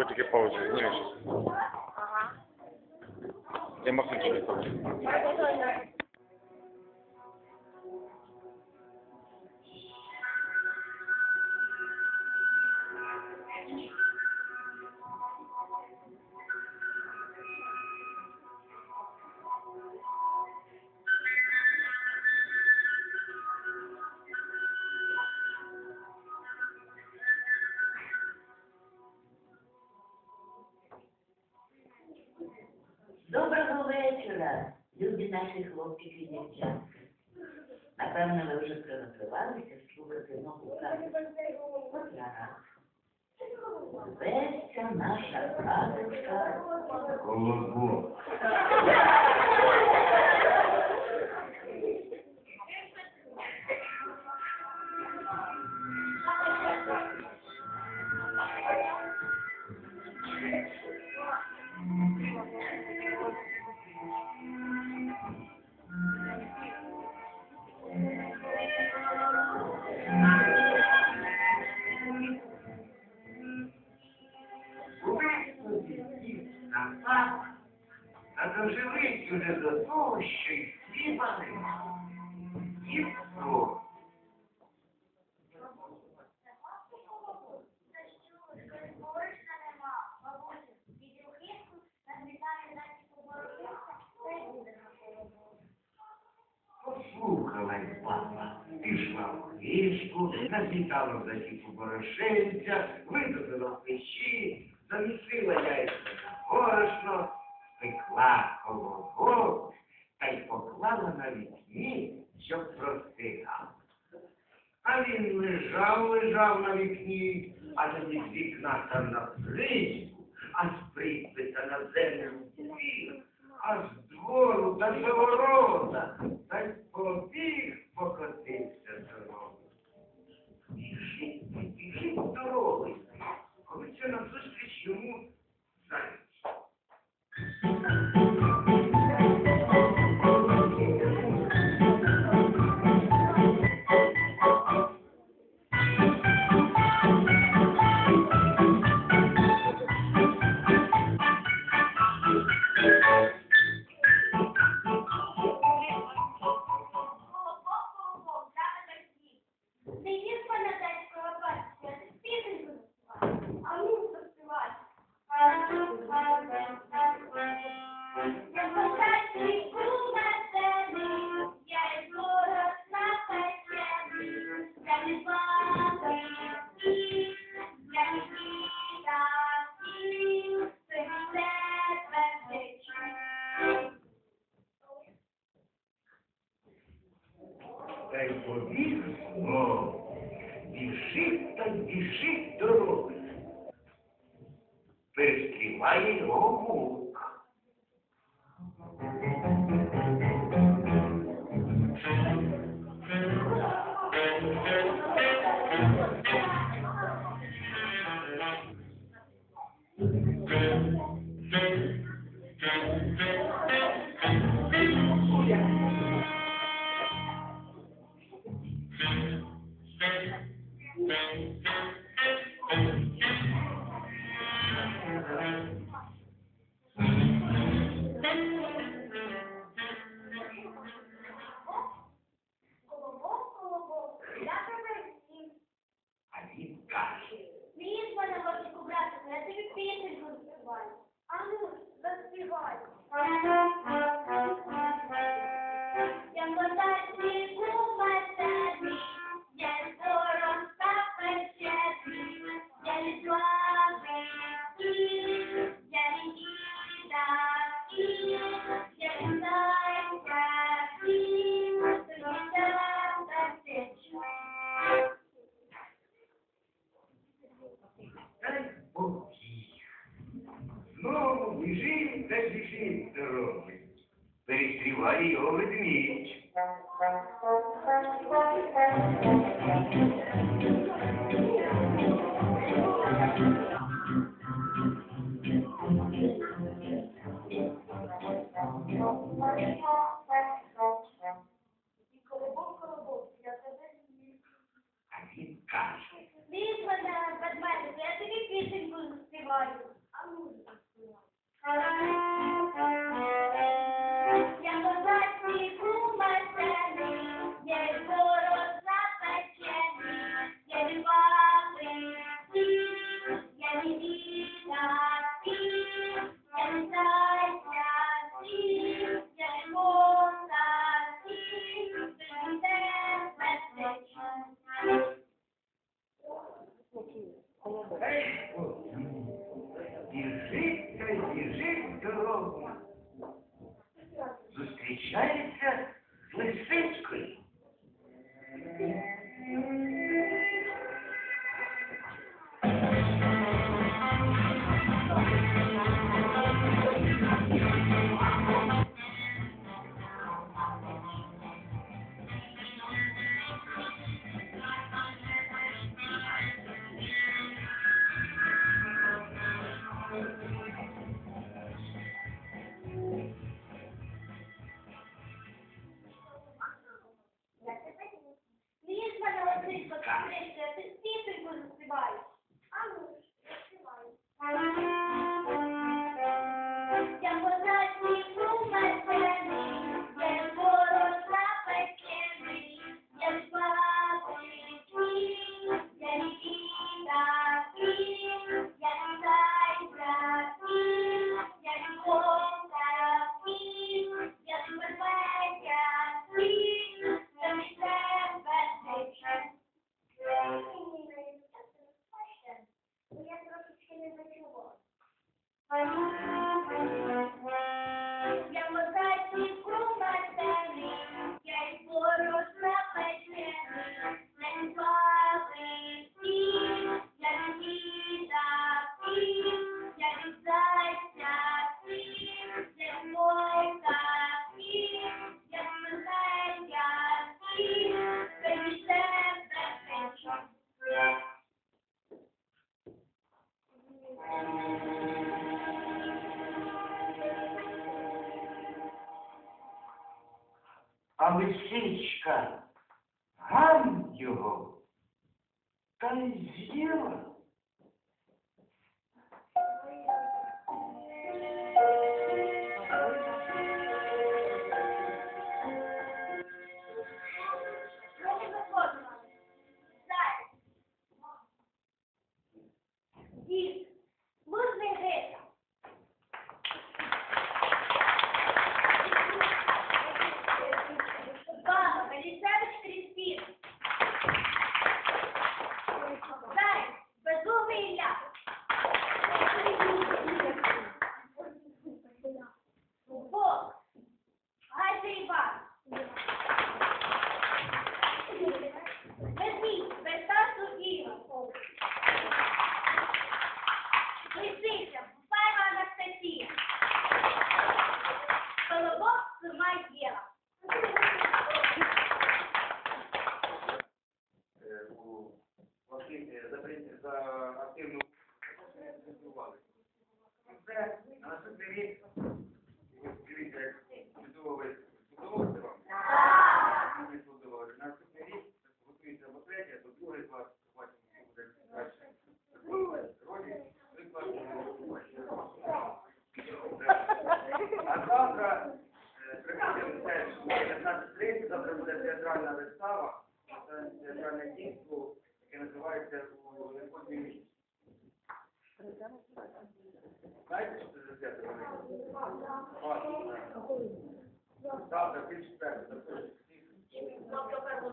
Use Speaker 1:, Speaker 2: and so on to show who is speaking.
Speaker 1: котики повзають, знаєш.
Speaker 2: Ага.
Speaker 1: Я махну тобі
Speaker 3: Вечора, любі наші хлопчики і дівчата. Напевно, ви вже приготувалися слухати нову казку. От я рад. Зветься наша казочка.
Speaker 4: Колобок. Того, що й хліба нема. Ніхто. Послухала й папа, пішла в хвішку, насвітала за тіку борошенця, видобила в печі, замісила яйця на борошно, спекла колобок та й поклала на вікні, щоб простигав. А він лежав, лежав на вікні, а тоді з вікна там на призьку, а з припита на землю двір, а з двору та з ворота, та й побіг покотився дорогою. Біжить, біжить дорогою, коли це назустріч йому Та й побіг знов. Біжить та біжить дорогою. Перестріває його вовк.
Speaker 2: Колобок, пісеньку заспіваю. А ну, заспівай.
Speaker 4: Біжить та біжить дорогою. Перестріває його ведмідь.
Speaker 2: лисичка,
Speaker 4: гань його. Та й з'їла.
Speaker 2: Дід,
Speaker 1: завтра буде театральна вистава, театральне дійство, яке називається ну, у Великодній місяці. Знаєте, що це за театр? Завтра, більш перше, запрошую тобто, всіх.